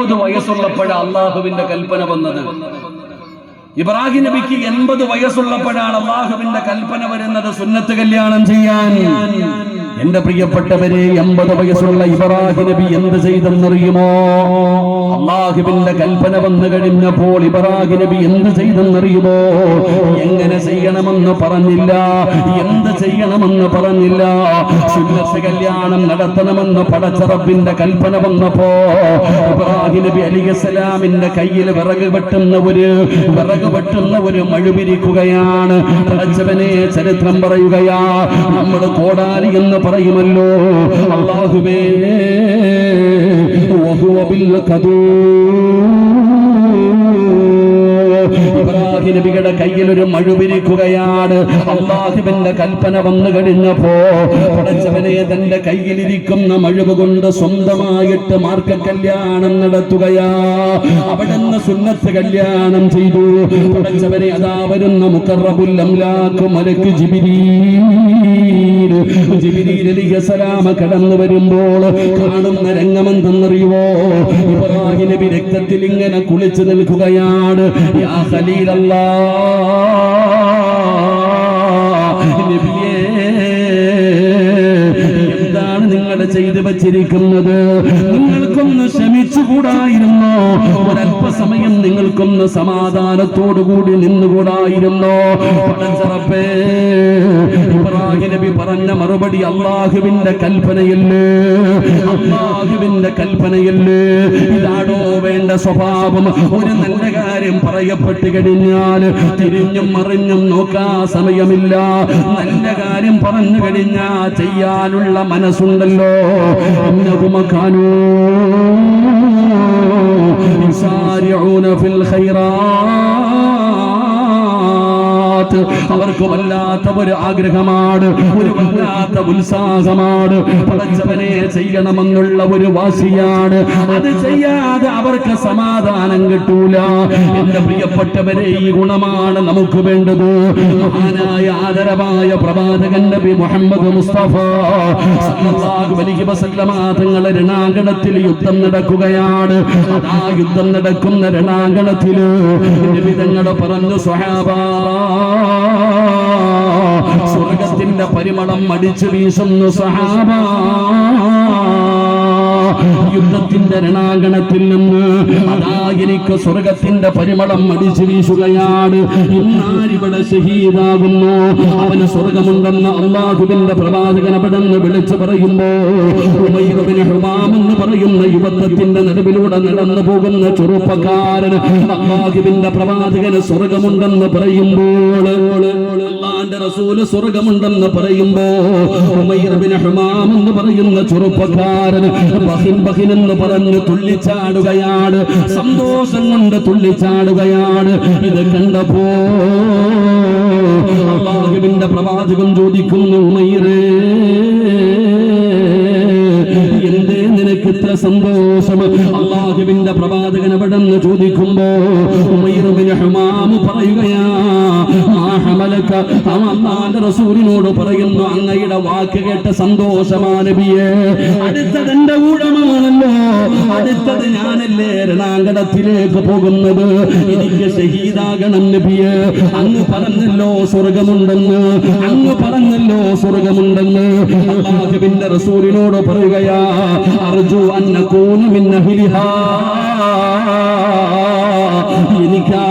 എൺപത് വയസ്സുള്ളപ്പോഴാണ് അള്ളാഹുവിന്റെ കൽപ്പന വന്നത്. ഇബ്രാഹിം നബിക്ക് എൺപത് വയസ്സുള്ളപ്പോഴാണ് അള്ളാഹുവിന്റെ കൽപ്പന വരുന്നത് സുന്നത്ത് കല്യാണം ചെയ്യാൻ. എന്റെ പ്രിയപ്പെട്ടവരെ എൺപത് വയസ്സുള്ള ഇബ്രാഹിം നബി എന്ത് ചെയ്തെന്നറിയുമോ? അള്ളാഹുബിന്റെ കൽപ്പന വന്നു കഴിഞ്ഞപ്പോൾ ഇബ്രാഹിം നബി എന്ത് ചെയ്തെന്നറിയുമോ? എങ്ങനെ ചെയ്യണമെന്ന് പറഞ്ഞില്ല. എന്ത് ചെയ്യണമെന്ന് പറഞ്ഞില്ല. സുന്നത്ത് കല്യാണം നടത്തണമെന്ന് പടച്ചറബിന്റെ കൽപ്പന വന്നപ്പോ ഇബ്രാഹിം നബി അലിസ്ലാമിന്റെ കയ്യിൽ വിറക് വെട്ടുന്ന ഒരു വിറക് വെട്ടുന്ന ഒരു മഴുപിരിക്കുകയാണ്. പടച്ചവനെ ചരിത്രം പറയുകയാ നമ്മൾ കോടാലി എന്ന് പറയുമല്ലോ. അള്ളാഹുബേ വഹുവ ബിൽ നബിയുടെ കയ്യിൽ ഒരു മഴുപിരിക്കുകയാണ് അള്ളാഹുവിന്റെ കൽപ്പന വന്നു കഴിഞ്ഞപ്പോ പടച്ചവനെ തന്റെ കയ്യിലിരിക്കുന്ന മഴുവ് കൊണ്ട് സ്വന്തമായിട്ട് മാർക്ക കല്യാണം നടത്തുകയാ. അവിടുന്ന് സുന്നത്ത് കല്യാണം ചെയ്തു. പടച്ചവനെ അതാ വരുന്ന മുക്കറബുല്ലാക്ക് മലക്ക് അലിഹസലാമ കടന്നു വരുമ്പോൾ കാണുന്ന രംഗമെന്തെന്നറിയുവോ? ഇബ്രാഹിം നബി രക്തത്തിൽ ഇങ്ങനെ കുളിച്ചു നിൽക്കുകയാണ്. യാ ഖലീലല്ലാഹ് എന്താണ് നിങ്ങൾ ചെയ്തു വച്ചിരിക്കുന്നത്? നിങ്ങൾക്കൊന്ന് ക്ഷമിച്ചുകൂടായിരുന്നോ? ഒരല്പസമയം നിങ്ങൾക്കൊന്ന് സമാധാനത്തോടുകൂടി നിന്നുകൂടായിരുന്നോ? പടച്ചറപ്പേ പറഞ്ഞ മറുപടി അള്ളാഹുവിന്റെ കൽപ്പനയല്ലേ അള്ളാഹുവിന്റെ കൽപ്പനയല്ലേ ഇതാണോ വേണ്ട സ്വഭാവം ഒരു നല്ല കാര്യം പറയപ്പെട്ട് കഴിഞ്ഞാൽ തിരിഞ്ഞും മറിഞ്ഞും നോക്കാ സമയമില്ല നല്ല കാര്യം പറഞ്ഞു കഴിഞ്ഞാ ചെയ്യാനുള്ള മനസ്സുണ്ടല്ലോ ഇന്നഹുമക്കാനൂ يسارعون في الخيرات അവർക്ക് വല്ലാത്ത ഒരു ആഗ്രഹമാണ് ഒരു വല്ലാത്ത ഉത്സാഹമാണ്. പടച്ചവനെ ചെയ്യണമെന്നുള്ള ഒരു വാശിയാണ്. അത് ചെയ്യാതെ അവർക്ക് സമാധാനം കിട്ടൂല. എന്റെ പ്രിയപ്പെട്ടവരെ ഈ ഗുണമാണ് നമുക്ക് വേണ്ടത്. മഹാനായ ആദരവായ പ്രവാചകൻ നബി മുഹമ്മദ് മുസ്തഫ സല്ലല്ലാഹു അലൈഹി വസല്ലമ തങ്ങൾ രണാങ്കണത്തിൽ യുദ്ധം നടക്കുകയാണ്. ആ യുദ്ധം നടക്കുന്ന രണാങ്കണത്തിൽ നബി തങ്ങൾ പറഞ്ഞു സ്വഹാബാ സ്വർഗത്തിന്റെ പരിമളം അടിച്ചു വീശുന്നു സഹാബ. യുദ്ധത്തിന്റെ രണാങ്കണത്തിൽ നിന്ന് അതാ എനിക്ക് സ്വർഗത്തിന്റെ പരിമളം അടിച്ചു വീശുകയാണ്. ഇന്നാരിവിടെ ഷഹീദാകുന്നു. അവന് സ്വർഗമുണ്ടെന്ന് അള്ളാഹുവിന്റെ പ്രവാചകൻ അവിടെന്ന് വിളിച്ചു പറയുമ്പോ എന്ന് പറയുന്ന യുവത്വത്തിന്റെ നടുവിലൂടെ നടന്നു പോകുന്ന ചെറുപ്പക്കാരൻ അള്ളാഹുവിന്റെ പ്രവാചകന് സ്വർഗമുണ്ടെന്ന് പറയുമ്പോൾ റസൂൽ സ്വർഗമുണ്ടെന്ന് പറയുമ്പോ എന്ന് പറയുന്ന ചെറുപ്പക്കാരൻ ബഹിൻ ബഹിൻ എന്ന് പറഞ്ഞ് തുള്ളിച്ചാടുകയാണ്. സന്തോഷം കൊണ്ട് തുള്ളിച്ചാടുകയാണ്. ഇത് കണ്ടപ്പോ അള്ളാഹുവിന്റെ പ്രവാചകൻ ചോദിക്കുന്നു എന്തേ നിനക്ക് ഇത്ര സന്തോഷം? അള്ളാഹുവിന്റെ പ്രവാചകൻ അവിടെ നിന്ന് ചോദിക്കുമ്പോ ഉമയ്യറുബിന് ഹുമാമ് പറയുകയാ അള്ളാന്റെ റസൂലിനോട് പറയുന്നു അങ്ങയുടെ വാക്ക് കേട്ട സന്തോഷമാ നബിയെ. അടുത്തത് എന്റെ ഊഴമാണല്ലോ. അടുത്തത് ഞാനല്ലേ രണാങ്കണത്തിലേക്ക് പോകുന്നത്. എനിക്ക് ഷഹീദാകണം നബിയെ. അങ്ങ് പറഞ്ഞല്ലോ സ്വർഗമുണ്ടെന്ന്. അങ്ങ് പറഞ്ഞല്ലോ സ്വർഗമുണ്ടെന്ന്. അള്ളാഹുബിന്റെ റസൂലിനോട് പറയുകയാ അർജു അന്നകൂന മിൻ അഹ്ലിഹാ എനിക്കാ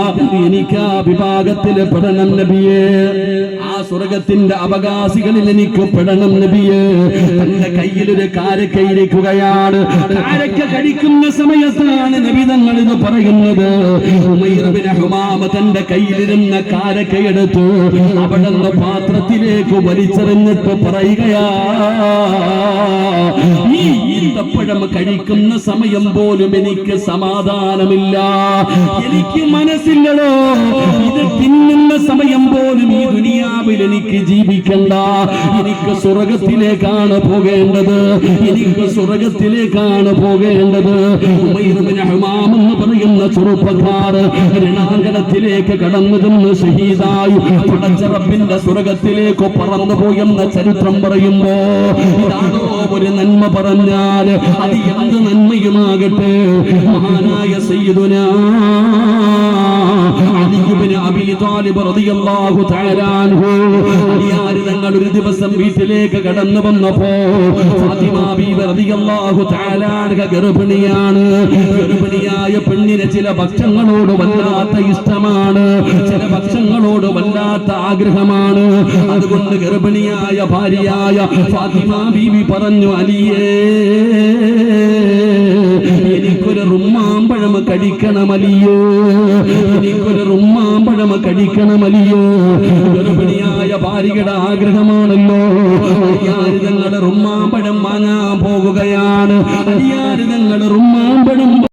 എനിക്കാ വിഭാഗത്തിൽ പെടണം നബിയെ ആ സ്വർഗത്തിന്റെ അവകാശികളിൽ എനിക്ക് പെടണം നബിയെ. തന്റെ കയ്യിലൊരു കാരക്കയിരിക്കുകയാണ് കാരക്ക കഴിക്കുന്ന സമയത്താണ് നബി തങ്ങൾ എന്ന് പറയുന്നത് തന്റെ കയ്യിലിരുന്ന കാരക്കയെടുത്തു അവിടെ നിന്ന് പാത്രത്തിലേക്ക് വലിച്ചെറിഞ്ഞിട്ട് പറയുകയാ ഈ ഈന്തപ്പഴം കഴിക്കുന്ന സമയം പോലും എനിക്ക് സമാധാനമില്ല. എനിക്ക് മനസ്സില്ലടോ. ഇത് തിന്നുന്ന സമയം പോലും ഈ ദുനിയാവിൽ എനിക്ക് ജീവിക്കണ്ട. എനിക്ക് സ്വർഗത്തിലേക്കാണ് പോകേണ്ടത്. എനിക്ക് സ്വർഗത്തിലേക്കാണ് പോകേണ്ടത്. എന്ന് പറയുന്ന ചെറുപ്പക്കാർ രണാങ്കണത്തിലേക്ക് കടന്നു ചെന്ന് ഷഹീദായി പടച്ചറപ്പിന്റെ സ്വർഗത്തിലേക്ക് പറന്നു പോയെന്ന ചരിത്രം പറയുമ്പോ ഒരു നന്മ പറഞ്ഞാൽ അത് എന്ത് നന്മയുമാകട്ടെ? മഹാനായ സയ്യിദുനാ അബീ ത്വാലിബ് റളിയല്ലാഹു തആല അൻഹു. അലിയാര് തങ്ങൾ ഒരു ദിവസം വീട്ടിലേക്ക് കടന്നു വന്നപ്പോ ഫാത്തിമ ബീവി റളിയല്ലാഹു തആല അൻഹ ഗർഭിണിയാണ്. ഗർഭിണിയായ പെണ്ണിന് ചില ഭക്ഷണങ്ങളോട് വല്ലാത്ത ഇഷ്ടമാണ്. ചില ഭക്ഷണങ്ങളോട് വല്ലാത്ത ആഗ്രഹമാണ്. അതുകൊണ്ട് ഗർഭിണിയായ ഭാര്യയായ ഫാത്തിമ ബീവി പറഞ്ഞു അലിയേ എനിക്കൊരു റുമ്മാമ്പഴം കടിക്കണമലിയോ? എനിക്കൊരു റുമ്മാമ്പഴം കടിക്കണമലിയോ? ഗർഭിണിയായ ഭാര്യയുടെ ആഗ്രഹമാണല്ലോ. ഞങ്ങളുടെ റുമ്മാമ്പഴം വാങ്ങാൻ പോകുകയാണ്. അരിയാര് ഞങ്ങളുടെ റുമ്മാമ്പഴം